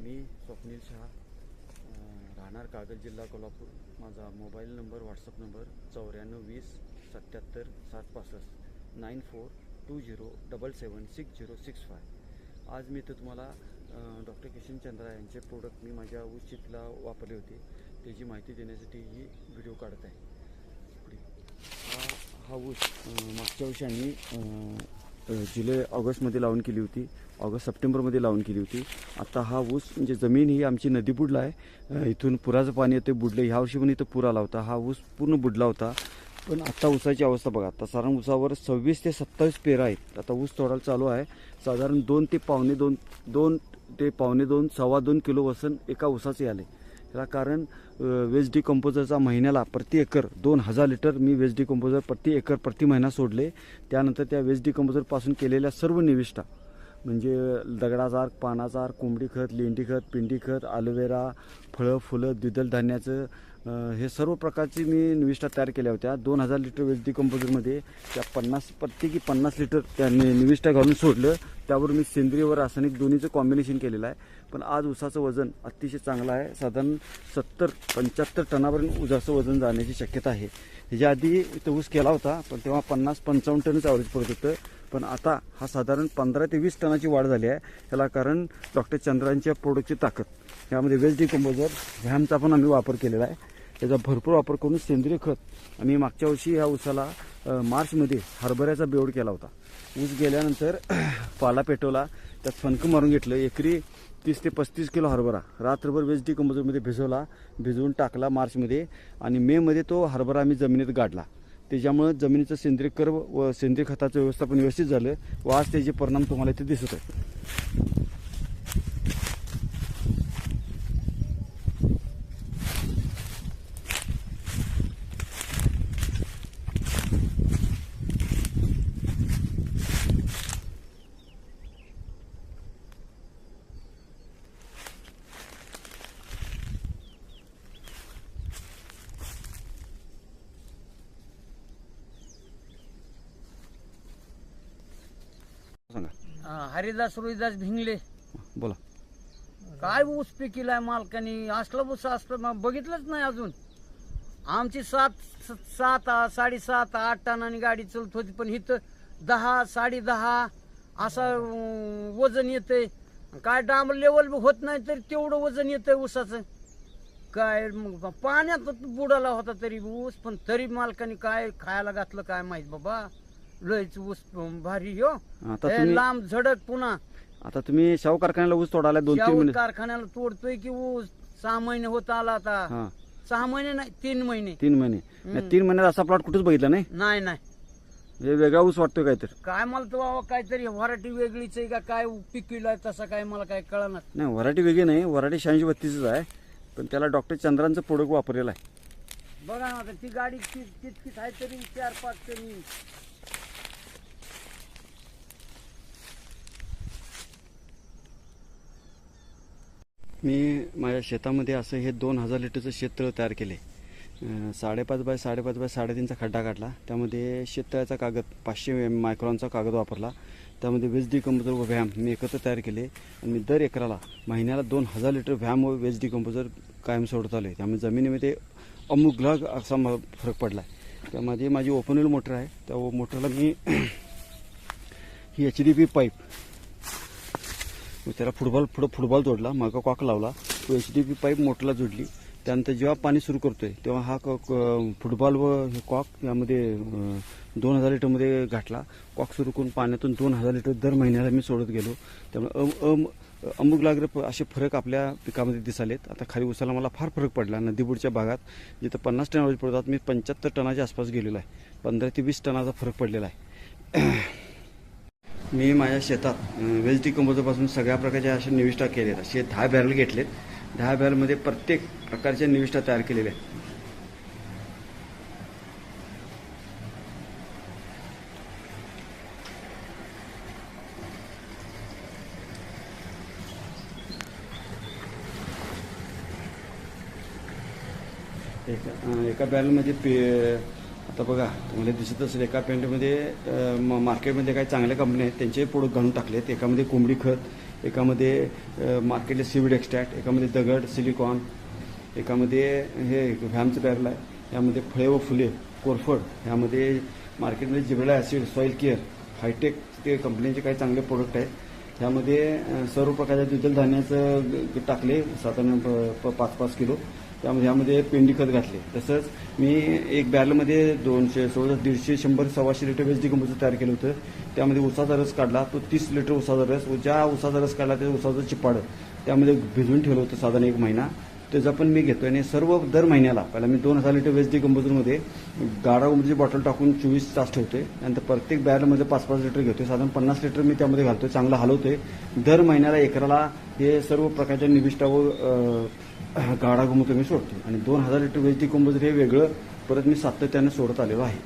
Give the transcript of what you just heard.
मी स्वप्नील शहा राहणार कागल जिल्हा कोल्हापूर. माझा मोबाईल नंबर व्हॉट्सअप नंबर चौऱ्याण्णव वीस सत्याहत्तर सात पासष्ट nine four two zero double seven six zero six five. आज मी इथं तुम्हाला डॉक्टर किशन चंद्रा यांचे प्रोडक्ट मी माझ्या ऊस शेतीला वापरले होते. त्याची माहिती देण्यासाठी ही व्हिडिओ काढत आहे. हा हा ऊस मागच्या वर्षी आम्ही जुलै ऑगस्टमध्ये लावून केली होती. ऑगस्ट सप्टेंबरमध्ये लावून केली होती. आता हा ऊस म्हणजे जमीन ही आमची नदी बुडला आहे. इथून पुराचं पाणी येते बुडलं ह्या वर्षी पण इथं पूर आला होता. हा ऊस पूर्ण बुडला होता. पण आत्ता ऊसाची अवस्था बघा. आता साधारण ऊसावर सव्वीस ते सत्तावीस पेरा आहेत. आता ऊस तोडायला चालू आहे. साधारण दोन ते पावणे दोन दोन ते पावणे दोन सव्वा दोन किलो वसन एका ऊसाचे आले. याला कारण वेज डिकम्पोजरचा महिन्याला प्रति एकर दोन हजार लिटर मी वेज डिकम्पोजर प्रति एकर प्रति महिना सोडले. त्यानंतर त्या वेज डिकम्पोजरपासून केलेल्या सर्व निविष्ठा म्हणजे दगडाचा अर्क पानाचा अर्क कोंबडी खत लेंडी खत पिंडी खत अलोवेरा फळं फुलं द्विदल धान्याचं हे सर्व प्रकारची मी निविष्ठा तयार केल्या होत्या. दोन हजार लिटर वेज डिकम्पोजरमध्ये त्या पन्नास प्रत्येकी पन्नास लिटर त्या निविष्ठा घालून सोडलं. त्यावर मी सेंद्रिय व रासायनिक दोन्हीचं कॉम्बिनेशन केलेलं आहे. पण आज ऊसाचं वजन अतिशय चांगलं आहे. साधारण सत्तर पंच्याहत्तर टनापर्यंत ऊसाचं वजन जाण्याची शक्यता आहे. ह्याच्या आधी इथं ऊस केला होता पण तेव्हा पन्नास पंचावन्न टनच ॲव्हरेज पडत होतं. पण आता हा साधारण पंधरा ते वीस टनाची वाढ झाली आहे. ह्याला कारण डॉक्टर चंद्रांच्या प्रोडक्टची ताकद. यामध्ये वेस्ट डिकम्पोजर व्हॅमचा पण आम्ही वापर केलेला आहे. त्याचा भरपूर वापर करून सेंद्रिय खत. आम्ही मागच्या वर्षी ह्या ऊसाला मार्चमध्ये हरभऱ्याचा बेवड केला होता. ऊस गेल्यानंतर पाला पेटवला. त्यात फणकं मारून घेतलं. एकरी तीस ते पस्तीस किलो हरभरा. रात्रभर वेजडी डिकम्पोजरमध्ये भिजवला. भिजवून टाकला मार्चमध्ये. आणि मेमध्ये तो हरभरा आम्ही जमिनीत गाडला. त्याच्यामुळं जमिनीचं सेंद्रिय कर्व व सेंद्रिय खताचं व्यवस्थापन व्यवस्थित झालं व आज त्याचे परिणाम तुम्हाला इथे दिसत आहेत सांगा हा, हरिदास रोहिदास भिंगले. बोला. काय ऊस पिकीलाय मालकानी? असलं ऊस असलं मग बघितलंच नाही अजून. आमची सात सात आ- साडेसात आठ टनानी गाडी चलत होती पण इथं दहा साडे दहा असं वजन येतंय. काय डांबर लेवल होत नाही तरी तेवढं वजन येतंय ऊसाचं. काय मग पाण्यात बुडाला होता तरी ऊस पण तरी मालकानी काय खायला घातलं काय माहीत बाबा? लयच ऊस भारी हो. आता हे तुम्ही लांब झडक पुन्हा. आता तुम्ही शाहू कारखान्याला ऊस तोडायला दोन तीन शाहू महिने कारखान्याला तोडतोय की ऊस सहा महिने होत आला आता. हा. सहा महिने नाही तीन महिने. तीन महिने. तीन महिन्यात असा प्लॉट कुठेच बघितला नाही? नाही नाही. हे वेगळा ऊस वाटतोय काहीतरी. काय मला तर बाबा काहीतरी व्हरायटी वेगळीच आहे का? काय पिकविला तसं काय मला काय कळणार. नाही व्हरायटी वेगळी नाही व्हरायटी शहाऐंशी बत्तीसच आहे. पण त्याला डॉक्टर चंद्रांचं प्रोडक्ट वापरलेलं आहे. बघा ना आता ती गाडी ती- तितकीच आहे तरी चार पाच तरी मी माझ्या शेतामध्ये असं हे दोन हजार लिटरचं शेततळ तयार केले. साडेपाच बाय साडेपाच बाय साडेतीनचा खड्डा काढला. त्यामध्ये शेततळ्याचा कागद पाचशे मायक्रॉनचा कागद वापरला. त्यामध्ये वेज डिकम्पोजर व व्हॅम मी एकत्र तयार केले. आणि मी दर एकराला महिन्याला दोन हजार लिटर व्हॅम व वेज डिकम्पोजर कायम सोडत आलो आहे त्यामुळे जमिनीमध्ये अमुकलाग असा फरक पडला आहे त्यामध्ये माझी ओपन व्हील मोटर आहे. त्या मोटरला मी ही एच डी पी पाईप मग त्याला फुटबॉल पुढं फुटबॉल जोडला मागं कॉक लावला. तो एच डी पी पाईप मोटरला जोडली. त्यानंतर जेव्हा पाणी सुरू करतोय तेव्हा हा फुटबॉल व हे कॉक यामध्ये दोन हजार लिटरमध्ये घातला. कॉक सुरू करून पाण्यातून दोन हजार लिटर दर महिन्याला मी सोडत गेलो. त्यामुळे अम अम अमुक लागले असे फरक आपल्या पिकामध्ये दिसालेत. आता खाली उसाला मला फार फरक पडला. नदीबुडच्या भागात जिथं पन्नास टनावर पडतात मी पंच्याहत्तर टनाच्या आसपास गेलेलो आहे. पंधरा ते वीस टनाचा फरक पडलेला आहे. मी माझ्या शेतात वेल वेज सगळ्या प्रकारच्या अशा निविष्ठा केलेत असे दहा बॅरल घेतलेत. दहा बॅरलमध्ये प्रत्येक प्रकारच्या निविष्ठा तयार केलेल्या आहेत. एका एका बॅरलमध्ये पे आता बघा तुम्हाला दिसत असेल एका पेंटमध्ये मार्केटमध्ये काही चांगल्या कंपन्या आहेत त्यांचे प्रोडक्ट घालून टाकलेत. एकामध्ये कोंबडी खत एकामध्ये मार्केटले सीविड एक्स्ट्रॅक्ट एकामध्ये दगड सिलिकॉन एकामध्ये हे व्हॅमचं बॅरल आहे यामध्ये फळे व फुले कोरफड यामध्ये मार्केटमध्ये जिबडा ॲसिड सॉईल केअर हायटेक ते कंपनीचे काही चांगले प्रोडक्ट आहेत. त्यामध्ये सर्व प्रकारच्या द्विदल धान्याचं टाकले साधारण प- प- पाच पाच किलो. त्यामध्ये यामध्ये पेंडी खत घातले. तसंच मी एक बॅरलमध्ये दोनशे सोळा दीडशे शंभर सव्वाशे लिटर वेज डिकंपोजर तयार केलं होतं. त्यामध्ये उसाचा रस काढला तो तीस लिटर उसाचा रस ज्या उसाचा रस काढला त्या उसाचं चिपाडं त्यामध्ये भिजवून ठेवलं होतं साधारण एक महिना. त्याचा पण मी घेतो आणि सर्व दर महिन्याला पहिला मी दोन हजार लिटर वेस्ट डिकंपोजरमध्ये गाडा उमरीची बॉटल टाकून चोवीस तास ठेवतोय. नंतर प्रत्येक बॅरलमध्ये पाच पाच लिटर घेतोय. साधारण पन्नास लिटर मी त्यामध्ये घालतोय. चांगलं हलवतोय. दर महिन्याला एकराला हे सर्व प्रकारच्या निविष्टा व गाडा गोमूत्र मी सोडतो. आणि दोन हजार लिटर वेज डिकंपोजर हे वेगळं परत मी सातत्यानं सोडत आलेलो आहे.